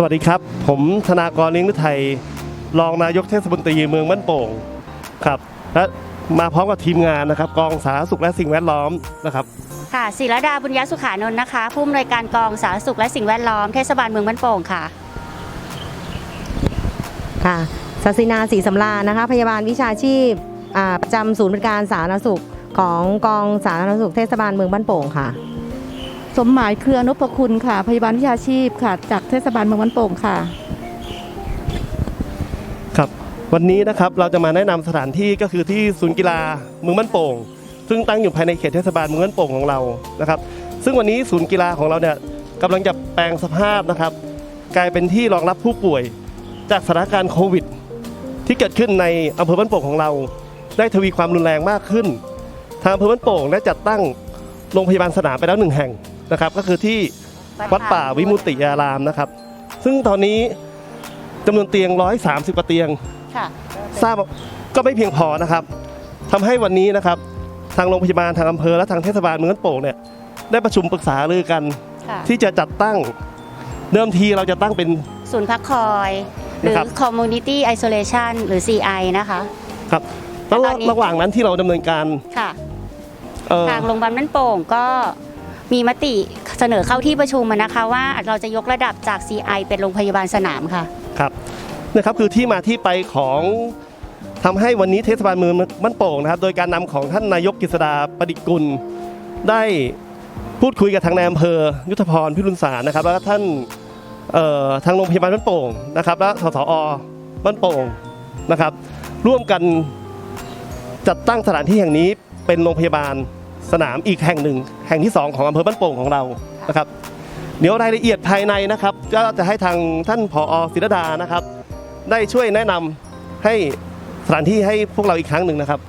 สวัสดีครับ ผมธนากรเลี้ยงฤทัยรองนายกเทศมนตรีเมืองบ้านโป่งครับและมาพร้อมกับทีมงานนะครับกองสาธารณสุขและสิ่งแวดล้อมนะครับค่ะศิรดาบุญยสุขานนท์นะคะ ผู้อำนวยการกองสาธารณสุขและสิ่งแวดล้อมเทศบาลเมืองบ้านโป่งค่ะค่ะศาสินาศรีสำราญนะคะ พยาบาลวิชาชีพอ่าประจำศูนย์บริการสาธารณสุขของกองสาธารณสุขเทศบาลเมืองบ้านโป่งค่ะ สมหมายเครือนพคุณค่ะ พยาบาลวิชาชีพค่ะ จากเทศบาลเมืองวันโป่งค่ะ ครับวันนี้นะครับเราจะมาแนะนำสถานที่ก็คือที่ศูนย์กีฬาเมืองบ้านโป่ง ซึ่งตั้งอยู่ภายในเขตเทศบาลเมืองบ้านโป่งของเรานะครับ ซึ่งวันนี้ศูนย์กีฬาของเราเนี่ยกำลังจะแปลงสภาพนะครับ กลายเป็นที่รองรับผู้ป่วย จากสถานการณ์โควิด ที่เกิดขึ้นในอำเภอบ้านโป่งของเรา ได้ทวีความรุนแรงมากขึ้น ทางอำเภอบ้านโป่งได้จัดตั้งโรงพยาบาลสนามไปแล้วหนึ่งแห่ง นะครับ ก็คือที่วัดป่าวิมุตติยารามนะครับ ซึ่งตอนนี้จำนวนเตียง 130กว่าเตียงค่ะทราบก็ไม่เพียงพอนะครับทำให้วันนี้นะครับ ทางโรงพยาบาลทางอำเภอและทางเทศบาลเมืองบ้านโป่งเนี่ยได้ประชุมปรึกษารือกันค่ะที่จะจัดตั้งเดิมทีเราจะตั้งเป็นศูนย์พักคอย หรือนะครับ Community Isolation หรือ CI นะคะ ครับแล้วตอนนี้ระหว่างนั้นที่เราดำเนินการค่ะเอ่อทางโรงพยาบาลบ้านโป่งก็ มีมติเสนอเข้าที่ประชุมนะคะว่าเราจะยกระดับจาก CI เป็นโรงพยาบาลสนามค่ะ ครับนะครับคือที่มาที่ไปของทำให้วันนี้เทศบาลเมืองบ้านโป่งนะครับ โดยการนำของท่านนายกกฤษดาประดิษฐ์กุล ได้พูดคุยกับทางนายอำเภอ ยุทธพรพิรุณสารนะครับ แล้วก็ท่านทางโรงพยาบาลบ้านโป่งนะครับ และสสอบ้านโป่งนะครับ ร่วมกันจัดตั้งสถานที่แห่งนี้เป็นโรงพยาบาล สนามอีกแห่งหนึ่ง แห่งที่สองของอำเภอบ้านโป่งของเรานะครับ เดี๋ยวรายละเอียดภายในนะครับก็จะให้ทางท่านผอศิรดานะครับ ได้ช่วยแนะนำให้สถานที่ให้พวกเราอีกครั้งหนึ่งนะครับ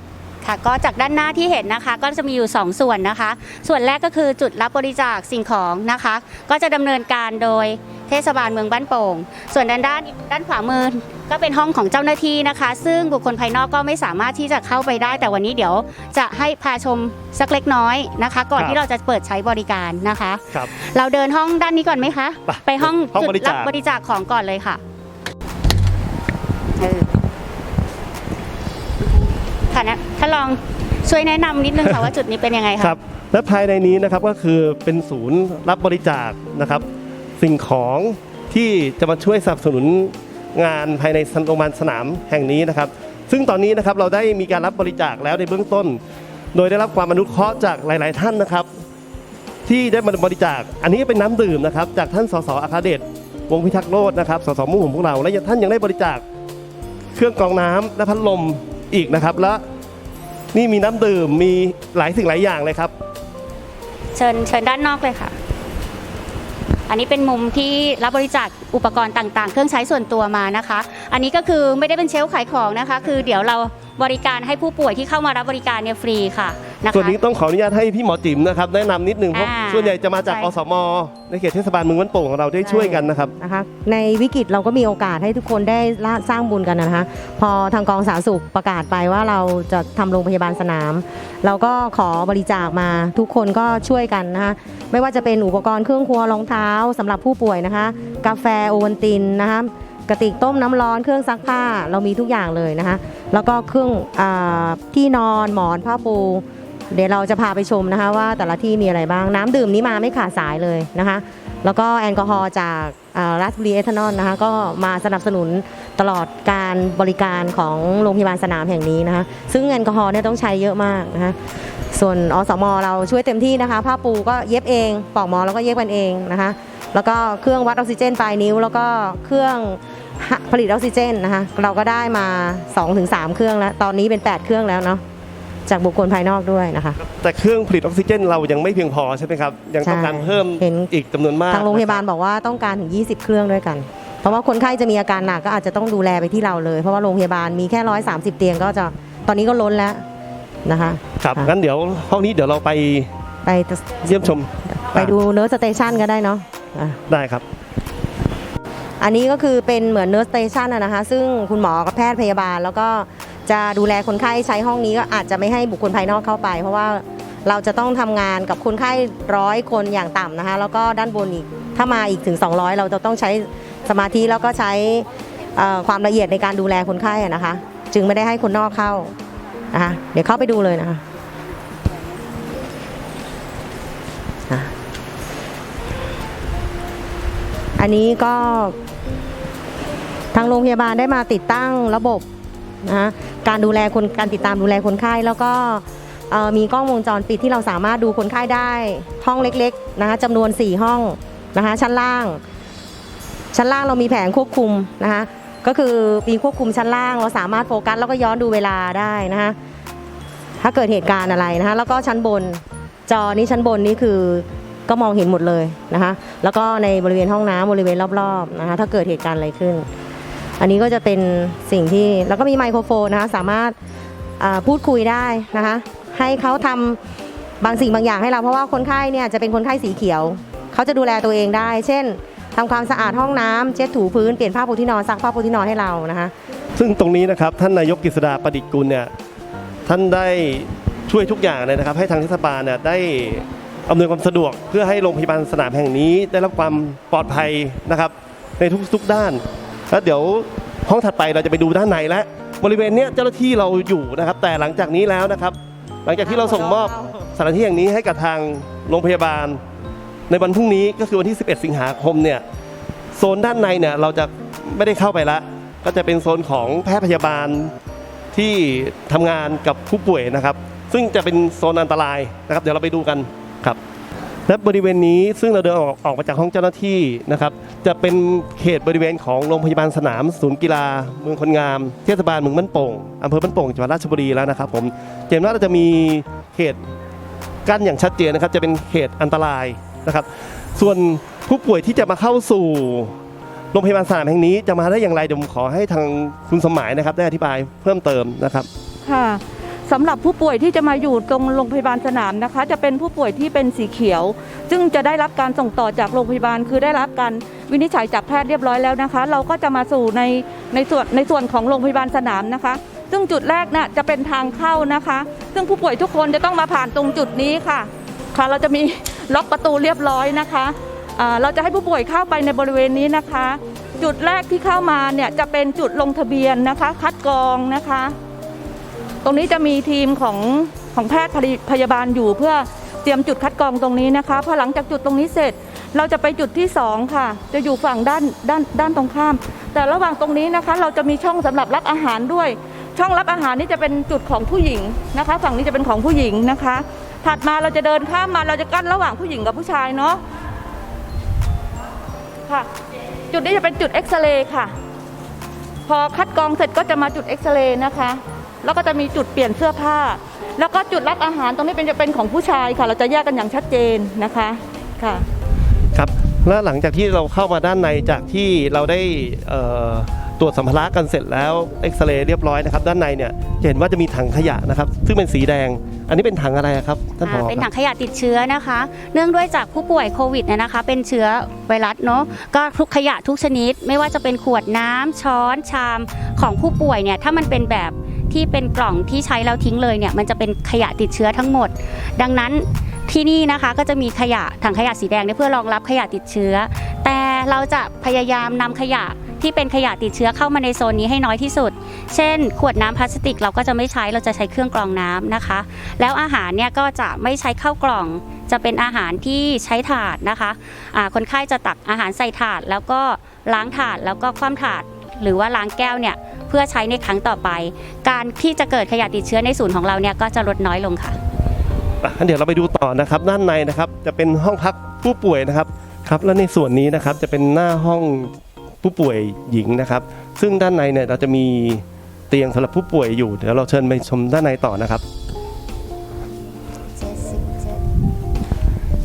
ค่ะก็จากด้านหน้าที่เห็นนะคะก็จะมีอยู่ 2 ส่วนนะคะ ส่วนแรกก็คือจุดรับบริจาคสิ่งของนะคะ ก็จะดำเนินการโดย เทศบาลเมืองบ้านโป่ง ส่วนด้านด้านด้านขวามือก็เป็นห้องของเจ้าหน้าที่นะคะ ซึ่งบุคคลภายนอกก็ไม่สามารถที่จะเข้าไปได้ แต่วันนี้เดี๋ยวจะให้พาชมสักเล็กน้อยนะคะ ก่อนครับที่เราจะเปิดใช้บริการนะคะ ครับเราเดินห้องด้านนี้ก่อนไหมคะ ไปไปห้องห้องจุดบริจาค รับบริจาคของก่อนเลยค่ะเออค่ะนะถ้าลองช่วยแนะนำนิดนึงค่ะว่าจุดนี้เป็นยังไงคคะรับและภายในนี้นะครับก็คือเป็นศูนย์รับบริจาคนะครับ สิ่งของที่จะมาช่วยสนับสนุนงานภายในโรงพยาบาลสนามแห่งนี้นะครับ ซึ่งตอนนี้นะครับเราได้มีการรับบริจาคแล้วในเบื้องต้น โดยได้รับความอนุเคราะห์จากหลาย ๆ ท่านนะครับ ที่ได้มาบริจาค อันนี้เป็นน้ำดื่มนะครับ จากท่านสสอาคาเดชวงพิทักษ์โลดนะครับสสมุ่งของพวกเรา และท่านยังได้บริจาคเครื่องกรองน้ำและพัดลมอีกนะครับ และนี่มีน้ำดื่มมีหลายสิ่งหลายอย่างเลยครับ เชิญเชิญด้านนอกเลยค่ะ อันนี้เป็นมุมที่รับบริจาคอุปกรณ์ต่างๆ เครื่องใช้ส่วนตัวมานะคะ อันนี้ก็คือไม่ได้เป็นเชลฟ์ขายของนะคะ คือเดี๋ยวเราบริการให้ผู้ป่วยที่เข้ามารับบริการเนี่ยฟรีค่ะ นะคะ ส่วนนี้ต้องขออนุญาตให้พี่หมอจิ๋มนะครับแนะนำนิดนึงเพราะอ่าส่วนใหญ่จะมาจากใช่ อสม ในเขตเทศบาลเมืองบ้านโป่งของเราได้ช่วยกันนะครับ นะคะในวิกฤตเราก็มีโอกาสให้ทุกคนได้ละสร้างบุญกันนะคะพอทางกองสาธารณสุขประกาศไปว่าเราจะทำโรงพยาบาลสนาม เราก็ขอบริจาคมาทุกคนก็ช่วยกันนะคะไม่ว่าจะเป็นอุปกรณ์เครื่องครัวรองเท้าสำหรับผู้ป่วยนะคะ กาแฟโอวัลตินนะคะกระติกต้มน้ำร้อนเครื่องซักผ้าเรามีทุกอย่างเลยนะคะ แล้วก็เครื่องอาที่นอนหมอนผ้าปู เดี๋ยวเราจะพาไปชมนะคะว่าแต่ละที่มีอะไรบ้างน้ำดื่มนี้มาไม่ขาดสายเลยนะคะ แล้วก็แอลกอฮอล์จากรัสบุรีเอทานอลนะคะก็มาสนับสนุนตลอดการบริการของโรงพยาบาลสนามแห่งนี้นะคะ ซึ่งแอลกอฮอล์เนี่ยต้องใช้เยอะมากนะคะส่วนอสมเราช่วยเต็มที่นะคะ ผ้าปูก็เย็บเองปอกหมอแล้วก็เย็บกันเองนะคะ แล้วก็เครื่องวัดออกซิเจนปลายนิ้ว แล้วก็เครื่องผลิตออกซิเจนนะคะ เราก็ได้มา 2-3 เครื่องแล้ว ตอนนี้เป็น 8 เครื่องแล้วเนาะ จากบุคคลภายนอกด้วยนะคะ แต่เครื่องผลิตออกซิเจนเรายังไม่เพียงพอใช่ไหมครับ ยังต้องการใช่เพิ่มเห็น อีกจำนวนมากทางโรงพยาบาลบอกว่าต้องการถึง 20 เครื่องด้วยกัน เพราะว่าคนไข้จะมีอาการหนักก็อาจจะต้องดูแลไปที่เราเลย เพราะว่าโรงพยาบาลมีแค่ 130 เตียงก็จะตอนนี้ก็ล้นแล้วนะคะครับค่ะงั้นเดี๋ยวห้องนี้เดี๋ยวเราไปไปเยี่ยมชมไปดูเนิร์สสเตชันก็ได้เนาะอะได้ครับ อันนี้ก็คือเป็นเหมือนเนิร์สสเตชันนะคะ ซึ่งคุณหมอกับแพทย์พยาบาลแล้วก็ จะดูแลคนไข้ใช้ห้องนี้ก็อาจจะไม่ให้บุคคลภายนอกเข้าไป เพราะว่าเราจะต้องทำงานกับคนไข้ร้อยคนอย่างต่ำนะคะ แล้วก็ด้านบนอีกถ้ามาอีกถึง 200 เราจะต้องใช้สมาธิแล้วก็ใช้ความละเอียดในการดูแลคนไข้นะคะ จึงไม่ได้ให้คนนอกเข้านะคะเดี๋ยวเข้าไปดูเลยนะคะอันนี้ก็ทางโรงพยาบาลได้มาติดตั้งระบบ นะการดูแลคนการติดตามดูแลคนไข้แล้วก็มีกล้องวงจรปิดที่เราสามารถดูคนไข้ได้ห้องเล็กๆนะคะจำนวน 4 ห้องนะคะชั้นล่าง ชั้นล่างเรามีแผงควบคุมนะคะก็คือมีควบคุมชั้นล่างเราสามารถโฟกัสแล้วก็ย้อนดูเวลาได้นะคะถ้าเกิดเหตุการณ์อะไรนะคะแล้วก็ชั้นบนจอนี้ชั้นบนนี่คือก็มองเห็นหมดเลยนะคะแล้วก็ในบริเวณห้องน้ำบริเวณรอบๆนะคะถ้าเกิดเหตุการณ์อะไรขึ้น อันนี้ก็จะเป็นสิ่งที่แล้วก็มีไมโครโฟนนะคะสามารถพูดคุยได้นะคะให้เขาทำบางสิ่งบางอย่างให้เราเพราะว่าคนไข้เนี่ยจะเป็นคนไข้สีเขียว เขาจะดูแลตัวเองได้ เช่นทำความสะอาดห้องน้ำเช็ดถูพื้นเปลี่ยนผ้าปูที่นอนซักผ้าปูที่นอนให้เรานะคะซึ่งตรงนี้นะครับท่านนายกกฤษดาประดิษฐ์กุลเนี่ยท่านได้ช่วยทุกอย่างเลยนะครับ ให้ทางเทศบาลเนี่ยได้อำนวยความสะดวกเพื่อให้โรงพยาบาลสนามแห่งนี้ได้รับความปลอดภัยนะครับในทุกๆด้าน แล้วเดี๋ยวห้องถัดไปเราจะไปดูด้านในแล้วบริเวณเนี้ยเจ้าหน้าที่เราอยู่นะครับ แต่หลังจากนี้แล้วนะครับ หลังจากที่เราส่งมอบสถานที่แห่งนี้ให้กับทางโรงพยาบาล ในวันพรุ่งนี้ก็คือวันที่ 11 สิงหาคมเนี่ยโซนด้านในเนี่ยเราจะไม่ได้เข้าไปละ ก็จะเป็นโซนของแพทย์พยาบาลที่ทำงานกับผู้ป่วยนะครับ ซึ่งจะเป็นโซนอันตรายนะครับ เดี๋ยวเราไปดูกันครับ และบริเวณนี้ซึ่งเราเดินออกออกมาจากห้องเจ้าหน้าที่นะครับจะเป็นเขตบริเวณของโรงพยาบาลสนาม ศูนย์กีฬา เมืองคนงาม เทศบาลเมืองบ้านโป่งอำเภอบ้านโป่งจังหวัดราชบุรีแล้วนะครับผมเห็นว่าเราจะมีเขตกั้นอย่างชัดเจนนะครับจะเป็นเขตอันตรายนะครับ ส่วนผู้ป่วยที่จะมาเข้าสู่โรงพยาบาลสนามแห่งนี้จะมาได้อย่างไรเดี๋ยวผมขอให้ทางคุณสมหมายนะครับได้อธิบายเพิ่มเติมนะครับค่ะ สำหรับผู้ป่วยที่จะมาอยู่ตรงโรงพยาบาลสนามนะคะ จะเป็นผู้ป่วยที่เป็นสีเขียว ซึ่งจะได้รับการส่งต่อจากโรงพยาบาล คือได้รับการวินิจฉัยจากแพทย์เรียบร้อยแล้วนะคะ เราก็จะมาสู่ในในส่วนในส่วนของโรงพยาบาลสนามนะคะ ซึ่งจุดแรกน่ะจะเป็นทางเข้านะคะ ซึ่งผู้ป่วยทุกคนจะต้องมาผ่านตรงจุดนี้ค่ะค่ะ เราจะมีล็อกประตูเรียบร้อยนะคะอ่าเราจะให้ผู้ป่วยเข้าไปในบริเวณนี้นะคะ จุดแรกที่เข้ามาเนี่ยจะเป็นจุดลงทะเบียนนะคะ คัดกรองนะคะ ตรงนี้จะมีทีมของของแพทย์พยาบาลอยู่เพื่อเตรียมจุดคัดกรองตรงนี้นะคะพอหลังจากจุดตรงนี้เสร็จ เราจะไปจุดที่สองค่ะ จะอยู่ฝั่งด้านด้านด้านตรงข้าม แต่ระหว่างตรงนี้นะคะ เราจะมีช่องสำหรับรับอาหารด้วย ช่องรับอาหารนี่จะเป็นจุดของผู้หญิงนะคะ ฝั่งนี้จะเป็นของผู้หญิงนะคะ ถัดมาเราจะเดินข้ามมาเราจะกั้นระหว่างผู้หญิงกับผู้ชายเนาะค่ะ จุดนี้จะเป็นจุดเอ็กซเรย์ค่ะ พอคัดกรองเสร็จก็จะมาจุดเอ็กซเรย์นะคะ แล้วก็จะมีจุดเปลี่ยนเสื้อผ้า แล้วก็จุดรับอาหารตรงนี้เป็นจะเป็นของผู้ชายค่ะ เราจะแยกกันอย่างชัดเจนนะคะค่ะ ครับและหลังจากที่เราเข้ามาด้านในจากที่เราได้เอ่อตรวจสัมภาระกันเสร็จแล้วเอ็กซเรย์เรียบร้อยนะครับ ด้านในเนี่ยจะเห็นว่าจะมีถังขยะนะครับ ซึ่งเป็นสีแดง อันนี้เป็นถังอะไรครับท่านผอ อ่าเป็นคถัรับงขยะติดเชื้อนะคะ เนื่องด้วยจากผู้ป่วยโควิดเนี่ยนะคะ เป็นเชื้อไวรัสเนาะก็ทุกขยะทุกชนิด ไม่ว่าจะเป็นขวดน้ำช้อนชามของผู้ป่วยเนี่ยถ้ามันเป็นแบบ ที่เป็นกล่องที่ใช้แล้วทิ้งเลยเนี่ยมันจะเป็นขยะติดเชื้อทั้งหมด ดังนั้นที่นี่นะคะก็จะมีขยะถังขยะสีแดงเพื่อรองรับขยะติดเชื้อ แต่เราจะพยายามนำขยะที่เป็นขยะติดเชื้อเข้ามาในโซนนี้ให้น้อยที่สุด เช่น ขวดน้ำพลาสติกเราก็จะไม่ใช้ เราจะใช้เครื่องกรองน้ำนะคะ แล้วอาหารเนี่ยก็จะไม่ใช้ข้าวกล่อง จะเป็นอาหารที่ใช้ถาดนะคะอ่าคนไข้จะตักอาหารใส่ถาด แล้วก็ล้างถาด แล้วก็คว่ำถาด หรือว่าล้างแก้วเนี่ย เพื่อใช้ในครั้งต่อไป การที่จะเกิดขยะติดเชื้อในศูนย์ของเราเนี่ยก็จะลดน้อยลงค่ะอะงั้นเดี๋ยวเราไปดูต่อนะครับด้านในนะครับจะเป็นห้องพักผู้ป่วยนะครับครับ แล้วในส่วนนี้นะครับจะเป็นหน้าห้องผู้ป่วยหญิงนะครับ ซึ่งด้านในเนี่ยเราจะมีเตียงสำหรับผู้ป่วยอยู่เดี๋ยวเราเชิญไปชมด้านในต่อนะครับ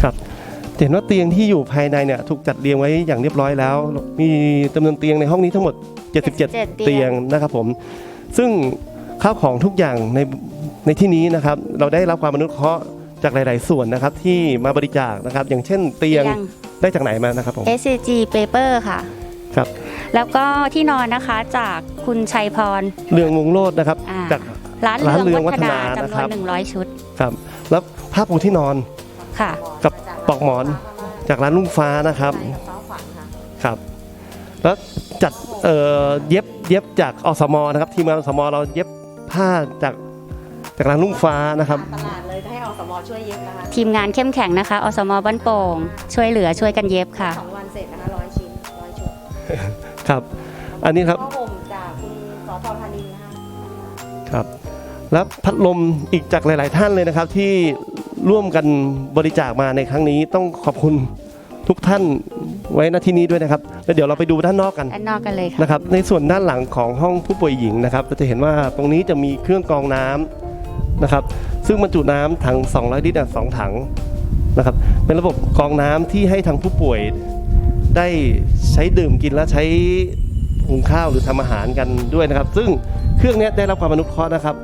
ครับจะเห็นว่าเตียงที่อยู่ภายในเนี่ยถูกจัดเรียงไว้อย่างเรียบร้อยแล้ว มีจำนวนเตียงในห้องนี้ทั้งหมด 77เตียงเตียงนะครับผม ซึ่งข้าวของทุกอย่างในในที่นี้นะครับ เราได้รับความอนุเคราะห์จากหลาย ๆ ส่วนนะครับที่มาบริจาคนะครับ อย่างเช่นเตียงได้จากไหนมานะครับผม SCG Paper ค่ะ ครับแล้วก็ที่นอนนะคะจากคุณชัยพร เรืองวงโลดนะครับ อ่า จาก ร้านร้านเรืองเรืองวัฒนาวัฒนาจำนนะวครันบ 100 ชุดครับ แล้วผ้าปูที่นอนค่ะ กับปลอกหมอนจากร้านลุงฟ้านะครับ ครับ แล้วจัดเอ่อเย็บเย็บจากอสมนะครับทีมงานอสมเราเย็บผ้าจากจากร้านลุงฟ้านะครับ ตลาดเลยให้อสมช่วยเย็บนะคะทีมงานเข้มแข็งนะคะ อสมบ้านโป่ง ช่วยเหลือช่วยกันเย็บค่ะ สองวันเสร็จนะคะร้อยชิ้นร้อยชุดครับ อันนี้ครับก็ห่มจากคุณสพธานินนะคะครับแล้วพัดลมอีกจากหลาย ๆ ท่านเลยนะครับที่ร่วมกันบริจาคมาในครั้งนี้ต้องขอบคุณทุกท่าน ไว้ณที่นี้ด้วยนะครับแล้วเดี๋ยวเราไปดูด้านนอกกันด้านนอกกันเลยค่ะนะครับ ในส่วนด้านหลังของห้องผู้ป่วยหญิงนะครับเราจะเห็นว่าตรงนี้จะมีเครื่องกรองน้ำนะครับ ซึ่งบรรจุน้ำถัง 200 ลิตรอะสองถังนะครับ เป็นระบบกรองน้ำที่ให้ทางผู้ป่วยได้ใช้ดื่มกินและใช้หุงข้าวหรือทำอาหารกันด้วยนะครับ ซึ่งเครื่องเนี้ยได้รับความอนุเคราะห์นะครับ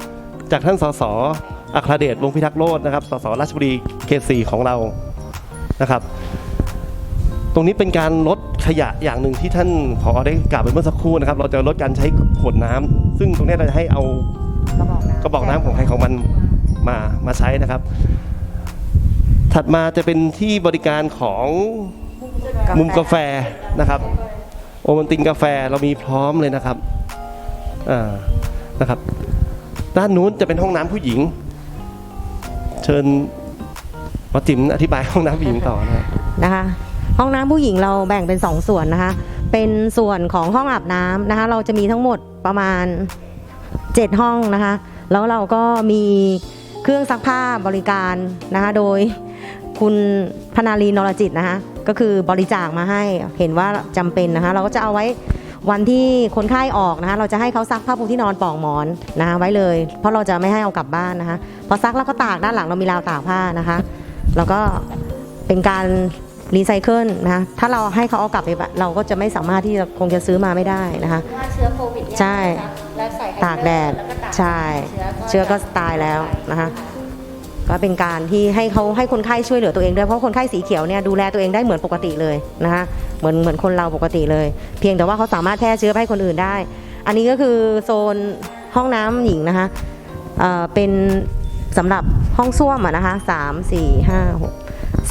จากท่านสสอัครเดชวงศ์พิทักษ์โลดนะครับสสราชบุรีเขตสี่ของเรานะครับ ตรงนี้เป็นการลดขยะอย่างหนึ่งที่ท่านผอได้กล่าวไปเมื่อสักครู่นะครับ เราจะลดการใช้ขวดน้ำซึ่งตรงนี้เราจะให้เอากระบอกน้ำของใครของมันมามาใช้นะครับ ถัดมาจะเป็นที่บริการของมุมกาแฟนะครับ โอมันตินกาแฟเรามีพร้อมเลยนะครับอ่านะครับ ด้านนู้นจะเป็นห้องน้ำผู้หญิง เชิญหมอจิ๋มอธิบายห้องน้ำผู้หญิงต่อนะครับ นะคะ ห้องน้ำผู้หญิงเราแบ่งเป็น 2 ส่วนนะคะ เป็นส่วนของห้องอาบน้ำนะคะ เราจะมีทั้งหมดประมาณ 7 ห้องนะคะ แล้วเราก็มีเครื่องซักผ้าบริการนะคะ โดยคุณพนารีนรจิตนะคะ ก็คือบริจาคมาให้เห็นว่าจำเป็นนะคะ เราก็จะเอาไว้วันที่คนไข้ออกนะคะ เราจะให้เขาซักผ้าปูที่นอนปอกหมอนนะคะไว้เลย เพราะเราจะไม่ให้เอากลับบ้านนะคะ พอซักแล้วก็ตากด้านหลังเรามีราวตากผ้านะคะ แล้วก็เป็นการ รีไซเคิลนะคะถ้าเราให้เขาเอากลับไปแบบเราก็จะไม่สามารถที่จะคงจะซื้อมาไม่ได้นะคะว่าเชื้อโควิดใช่ตากแดดใช่เชื้อก็ตายแล้วนะคะก็เป็นการที่ให้เขาให้คนไข้ช่วยเหลือตัวเองด้วยเพราะคนไข้สีเขียวเนี่ยดูแลตัวเองได้เหมือนปกติเลยนะคะเหมือนเหมือนคนเราปกติเลย เพียงแต่ว่าเขาสามารถแพร่เชื้อไปให้คนอื่นได้ อันนี้ก็คือโซนห้องน้ำหญิงนะคะเอ่อเป็นสำหรับห้องส้วมอะนะคะสามสี่ห้าหก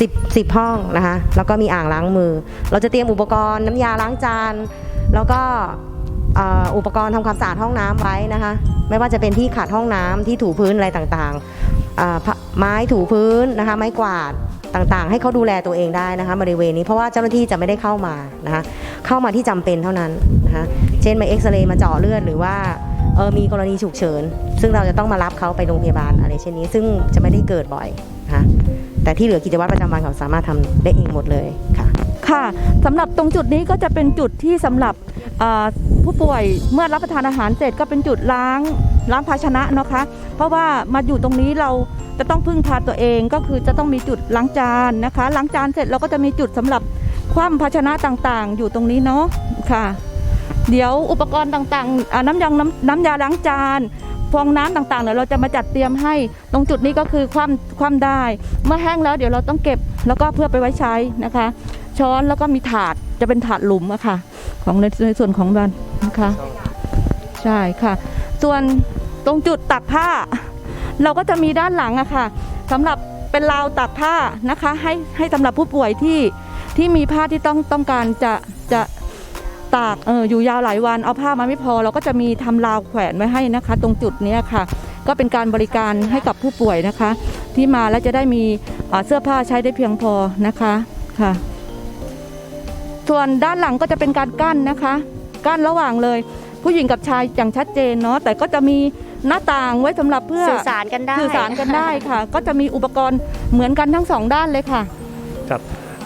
สิบสิบห้องนะคะแล้วก็มีอ่างล้างมือ เราจะเตรียมอุปกรณ์น้ำยาล้างจาน แล้วก็อุปกรณ์ทำความสะอาดห้องน้ำไว้นะคะ ไม่ว่าจะเป็นที่ขัดห้องน้ำที่ถูพื้นอะไรต่างๆ ไม้ถูพื้นนะคะ ไม้กวาดต่างๆ ให้เขาดูแลตัวเองได้นะคะบริเวณนี้เพราะว่าเจ้าหน้าที่จะไม่ได้เข้ามานะคะเข้ามาที่จำเป็นเท่านั้นนะคะเช่นมาเอ็กซเรย์มาเจาะเลือดหรือว่าเออมีกรณีฉุกเฉิน ซึ่งเราจะต้องมารับเขาไปโรงพยาบาลอะไรเช่นนี้ ซึ่งจะไม่ได้เกิดบ่อย แต่ที่เหลือกิจวัตรประจำวันเขาสามารถทำได้เองหมดเลยค่ะ ค่ะสำหรับตรงจุดนี้ก็จะเป็นจุดที่สำหรับผู้ป่วยเมื่อรับประทานอาหารเสร็จก็เป็นจุดล้างล้างภาชนะนะคะ เพราะว่ามาอยู่ตรงนี้เราจะต้องพึ่งพาตัวเองก็คือจะต้องมีจุดล้างจานนะคะล้างจานเสร็จเราก็จะมีจุดสำหรับคว่ำภาชนะต่างๆ อยู่ตรงนี้เนาะค่ะ เดี๋ยวอุปกรณ์ต่างๆ น้ำยางน้ำน้ำยาล้างจาน ฟองน้ำต่างๆเดี๋ยวเราจะมาจัดเตรียมให้ ตรงจุดนี้ก็คือคว่ำคว่ำได้ เมื่อแห้งแล้วเดี๋ยวเราต้องเก็บแล้วก็เพื่อไปไว้ใช้นะคะ ช้อนแล้วก็มีถาดจะเป็นถาดหลุมอะค่ะ ของในในส่วนของมันนะคะ ใช่ค่ะ ส่วนตรงจุดตักผ้า เราก็จะมีด้านหลังอะค่ะสำหรับเป็นราวตักผ้านะคะ ให้ให้สำหรับผู้ป่วยที่ที่มีผ้าที่ต้องต้องการจะจะ ตากเอออยู่ยาวหลายวันเอาผ้ามาไม่พอ เราก็จะมีทำราวแขวนไว้ให้นะคะ ตรงจุดเนี้ยค่ะ ก็เป็นการบริการให้กับผู้ป่วยนะคะ ที่มาแล้วจะได้มีอ่าเสื้อผ้าใช้ได้เพียงพอนะคะค่ะ ส่วนด้านหลังก็จะเป็นการกั้นนะคะ กั้นระหว่างเลย ผู้หญิงกับชายอย่างชัดเจนเนาะแต่ก็จะมีหน้าต่างไว้สำหรับเพื่อสื่อสารกันได้สื่อสารกันได้ค่ะ ก็จะมีอุปกรณ์เหมือนกันทั้งสองด้านเลยค่ะ ครับ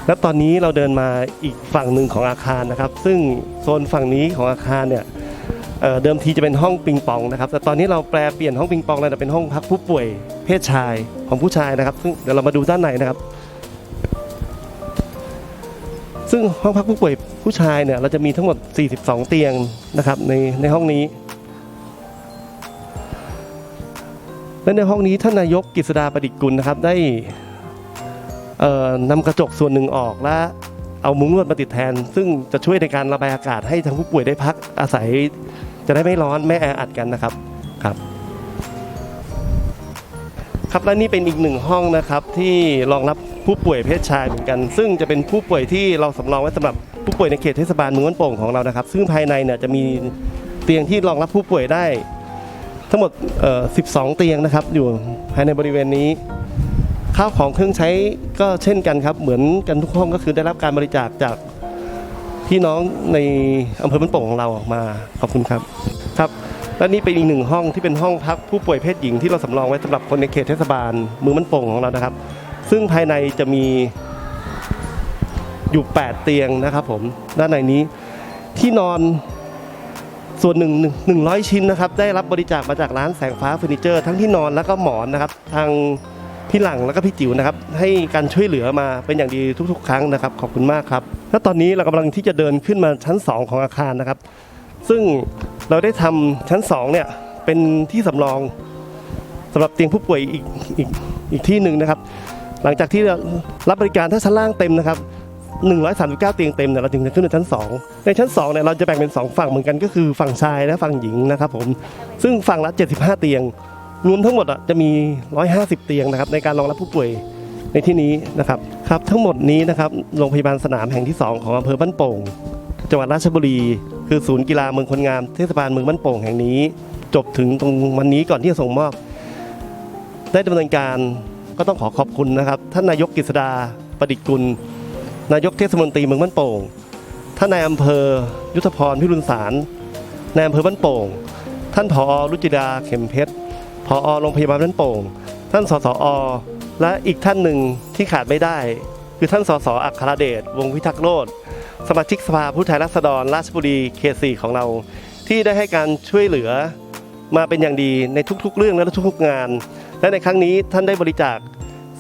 แล้วตอนนี้เราเดินมาอีกฝั่งหนึ่งของอาคารนะครับ ซึ่งโซนฝั่งนี้ของอาคารเนี่ยเเดิมทีจะเป็นห้องปิงปองนะครับ แต่ตอนนี้เราแปลเปลี่ยนห้องปิงปองแล้วเป็นห้องพักผู้ป่วยเพศชายของผู้ชายนะครับ ซึ่งเดี๋ยวเรามาดูด้านในนะครับ ซึ่งห้องพักผู้ป่วยผู้ชายเนี่ยเราจะมีทั้งหมด 42 เตียงนะครับในในห้องนี้และในห้องนี้ท่านนายกกฤษดาประดิษฐ์กุลนะครับได้ นำกระจกส่วนหนึ่งออกและเอามุ้งลวดมาติดแทน ซึ่งจะช่วยในการระบายอากาศให้ทางผู้ป่วยได้พักอาศัย จะได้ไม่ร้อนไม่แออัดกันนะครับครับครับและนี่เป็นอีกหนึ่งห้องนะครับที่รองรับผู้ป่วยเพศชายเหมือนกัน ซึ่งจะเป็นผู้ป่วยที่เราสำรองไว้สำหรับผู้ป่วยในเขตเทศบาลเมืองบ้านโป่งของเรานะครับ ซึ่งภายในเนี่ยจะมีเตียงที่รองรับผู้ป่วยได้ ทั้งหมด 12 เตียงนะครับ อยู่ภายในบริเวณนี้ ข้าวของเครื่องใช้ก็เช่นกันครับเหมือนกันทุกห้องก็คือได้รับการบริจาคจากพี่น้องในอำเภอบ้านโป่งของเราออกมาขอบคุณครับครับและนี่เป็นอีกหนึ่งห้องที่เป็นห้องพักผู้ป่วยเพศหญิงที่เราสำรองไว้สำหรับคนในเขตเทศบาลมืองบ้านโป่งของเรานะครับ ซึ่งภายในจะมีอยู่ 8 เตียงนะครับผมด้านในนี้ที่นอนส่วนหนึ่งหนึ่งร้อยชิ้นนะครับ ได้รับบริจาคมาจากร้านแสงฟ้าเฟอร์นิเจอร์ ทั้งที่นอนแล้วก็หมอนนะครับ ทาง พี่หลังแล้วก็พี่จิ๋วนะครับให้การช่วยเหลือมาเป็นอย่างดีทุกๆ ครั้งนะครับขอบคุณมากครับและตอนนี้เรากำลังที่จะเดินขึ้นมาชั้น 2 ของอาคารนะครับ ซึ่งเราได้ทำชั้น2เนี่ยเป็นที่สำรองสำหรับเตียงผู้ป่วยอีกอีกอีกที่หนึ่งนะครับ หลังจากที่รับบริการถ้าชั้นล่างเต็มนะครับ139 เตียงเต็มเนี่ยเราจึงจะขึ้นไปชั้น 2 ในชั้น2เนี่ยเราจะแบ่งเป็น 2 ฝั่งเหมือนกันก็คือฝั่งชายและฝั่งหญิงนะครับผมซึ่งฝั่งละ 75 เตียง รวมทั้งหมดอะจะมี 150 เตียงนะครับในการรองรับผู้ป่วยในที่นี้นะครับครับทั้งหมดนี้นะครับโรงพยาบาลสนามแห่งที่ 2 ของอำเภอบ้านโป่ง จังหวัดราชบุรี คือศูนย์กีฬาเมืองคนงามเทศบาลเมืองบ้านโป่งแห่งนี้ จบถึงตรงวันนี้ก่อนที่จะส่งมอบ ได้ดำเนินการก็ต้องขอขอบคุณนะครับ ท่านนายกกฤษดาประดิษฐ์กุล นายกเทศมนตรีเมืองบ้านโป่งท่านนายอำเภอ ยุทธพรพิรุณสารนายอำเภอบ้านโป่ง ท่านผอรุจิดาเข็มเพชร ผอโรงพยาบาลบ้านโป่ง ท่านสสอ และอีกท่านหนึ่งที่ขาดไม่ได้ คือท่านสสอัครเดชวงพิทักษ์โลดสมาชิกสภาผู้แทนราษฎรราชบุรีเขตสี่ของเรา ที่ได้ให้การช่วยเหลือมาเป็นอย่างดีในทุกๆ เรื่องและทุกๆงาน และในครั้งนี้ท่านได้บริจาค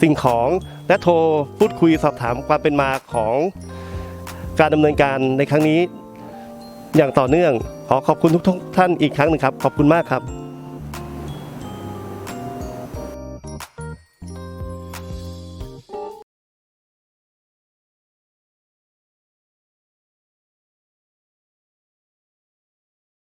สิ่งของและโทรพูดคุยสอบถามความเป็นมาของการดำเนินการในครั้งนี้อย่างต่อเนื่อง ขอขอบคุณทุกๆท่านอีกครั้งหนึ่งครับ ขอบคุณมากครับ